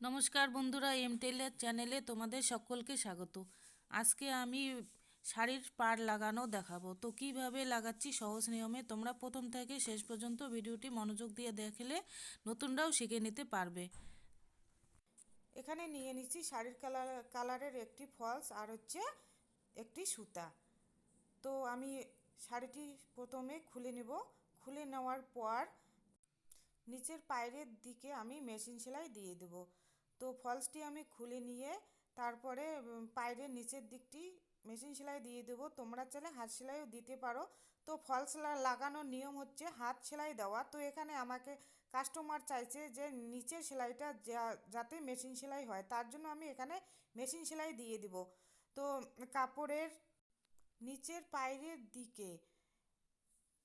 নমস্কার বন্ধুরা, M teller চ্যানেলে তোমাদের সকলকে স্বাগত। আজকে আমি শাড়ির পাড় লাগানো দেখাবো। তো কীভাবে লাগাচ্ছি, সহজ নিয়মে তোমরা প্রথম থেকে শেষ পর্যন্ত ভিডিওটি মনোযোগ দিয়ে দেখলে নতুনরাও শিখে নিতে পারবে। এখানে নিয়ে নিচ্ছি শাড়ির কালার কালারের একটি ফলস আর হচ্ছে একটি সুতা। তো আমি শাড়িটি প্রথমে খুলে নেব। খুলে নেওয়ার পর নিচের পায়ের দিকে আমি মেশিন সেলাই দিয়ে দেব। তো ফলসটি আমি খুলে নিয়ে তারপরে পায়ের নিচের দিকটি মেশিন সেলাই দিয়ে দেবো। তোমরা চাইলে হাত সেলাইও দিতে পারো। তো ফলস লাগানোর নিয়ম হচ্ছে হাত সেলাই দেওয়া। তো এখানে আমাকে কাস্টমার চাইছে যে নিচের সেলাইটা যাতে মেশিন সেলাই হয়। তার জন্য আমি এখানে মেশিন সেলাই দিয়ে দিব। তো কাপড়ের নিচের পায়ের দিকে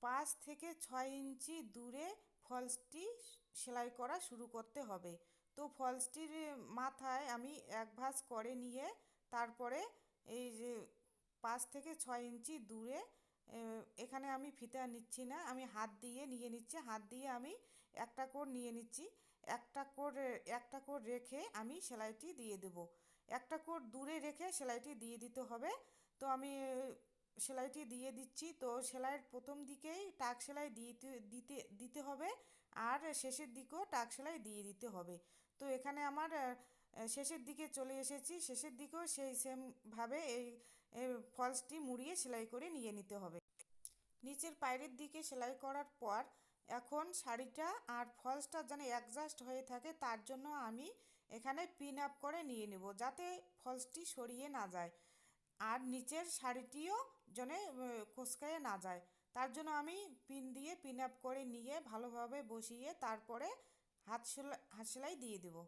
পাঁচ থেকে ছয় ইঞ্চি দূরে ফলসটি সেলাই করা শুরু করতে হবে। তো ফলসটির মাথায় আমি এক ভাঁজ করে নিয়ে তারপরে এই যে পাঁচ থেকে ছয় ইঞ্চি দূরে এখানে আমি ফিতা নিচ্ছি না, আমি হাত দিয়ে নিয়ে নিচ্ছি, হাত দিয়ে আমি একটা কোর নিয়ে নিচ্ছি, একটা কোর একটা কোর রেখে আমি সেলাইটি দিয়ে দেব। একটা কোর দূরে রেখে সেলাইটি দিয়ে দিতে হবে, তো আমি সেলাইটি দিয়ে দিচ্ছি, তো সেলাইয়ের প্রথম দিকেই টাক সেলাই দিতে দিতে দিতে হবে আর শেষের দিকেও টাক সেলাই দিয়ে দিতে হবে। তো এখানে আমার শেষের দিকে চলে এসেছি। শেষের দিকেও সেই সেমভাবে এই ফলসটি মুড়িয়ে সেলাই করে নিয়ে নিতে হবে। নিচের পায়ের দিকে সেলাই করার পর এখন শাড়িটা আর ফলসটা যেন অ্যাডজাস্ট হয়ে থাকে তার জন্য আমি এখানে পিন আপ করে নিয়ে নেব যাতে ফলসটি সরিয়ে না যায়। আর নিচের শাড়িটিও যেন কোসকায়ে না যায়। তার জন্য আমি পিন দিয়ে পিন আপ করে নিয়ে ভালোভাবে বসিয়ে তারপরে হাত সেলাই হাত সেলাই দিয়ে দেবো।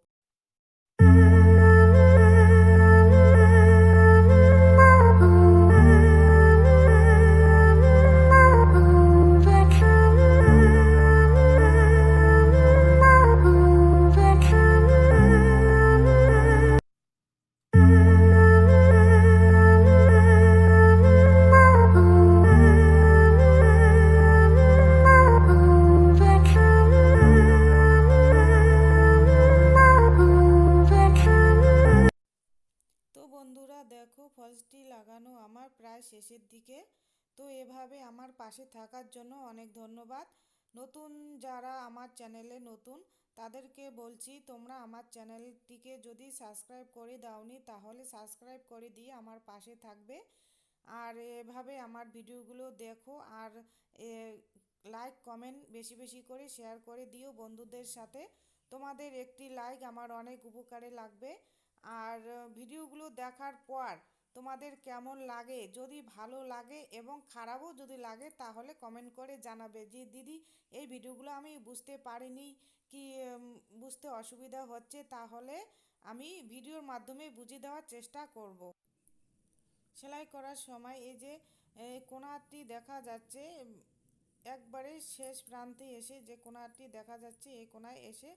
প্রায় শেষের দিকে। তো এভাবে আমার পাশে থাকার জন্য অনেক ধন্যবাদ। নতুন যারা আমার চ্যানেলে নতুন, তাদেরকে বলছি তোমরা আমার চ্যানেলটিকে যদি সাবস্ক্রাইব করে দাওনি, তাহলে সাবস্ক্রাইব করে দিয়ে আমার পাশে থাকবে। আর এভাবে আমার ভিডিওগুলো দেখো আর লাইক, কমেন্ট বেশি বেশি করে শেয়ার করে দিও বন্ধুদের সাথে। তোমাদের একটি লাইক আমার অনেক উপকারে লাগবে। আর ভিডিওগুলো দেখার পর তোমাদের কেমন লাগে? যদি ভালো লাগে এবং খারাপও যদি লাগে, তাহলে কমেন্ট করে জানাবে। যে দিদি, এই ভিডিওগুলো আমি বুঝতে পারিনি। কি বুঝতে অসুবিধা হচ্ছে? তাহলে আমি ভিডিওর মাধ্যমে বুঝিয়ে দেওয়ার চেষ্টা করব। সেলাই করার সময় এই যে কোনাটি দেখা যাচ্ছে, একবারে শেষ প্রান্তে এসে যে কোনাটি দেখা যাচ্ছে, এই কোনায় এসে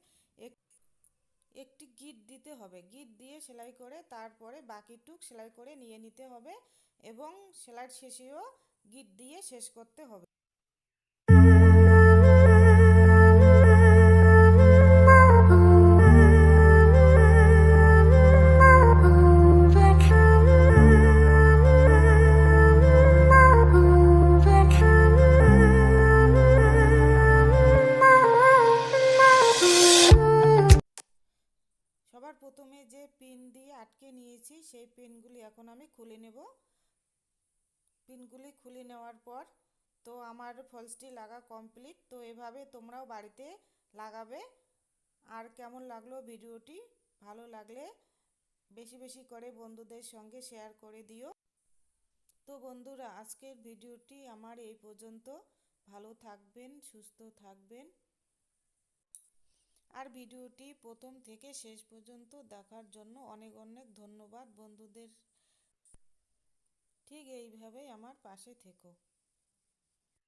একটি গিট দিতে হবে। গিট দিয়ে সেলাই করে তারপরে বাকিটুক সেলাই করে নিয়ে নিতে হবে এবং সেলাইয়ের শেষেও গিট দিয়ে শেষ করতে হবে। আটকে নিয়েছি, সেই পিনগুলি এখন আমি খুলে নেব। পিনগুলি খুলে নেওয়ার পর তো আমার ফলসটি লাগা কমপ্লিট। তো এভাবে তোমরাও বাড়িতে লাগাবে। আর কেমন লাগল ভিডিওটি? ভালো লাগলে বেশি বেশি করে বন্ধুদের সঙ্গে শেয়ার করে দিও। তো বন্ধুরা, আজকের ভিডিওটি আমার এই পর্যন্ত। ভালো থাকবেন, সুস্থ থাকবেন। আর ভিডিওটি প্রথম থেকে শেষ পর্যন্ত দেখার জন্য অনেক অনেক ধন্যবাদ বন্ধুদের। ঠিক এইভাবেই আমার পাশে থেকো।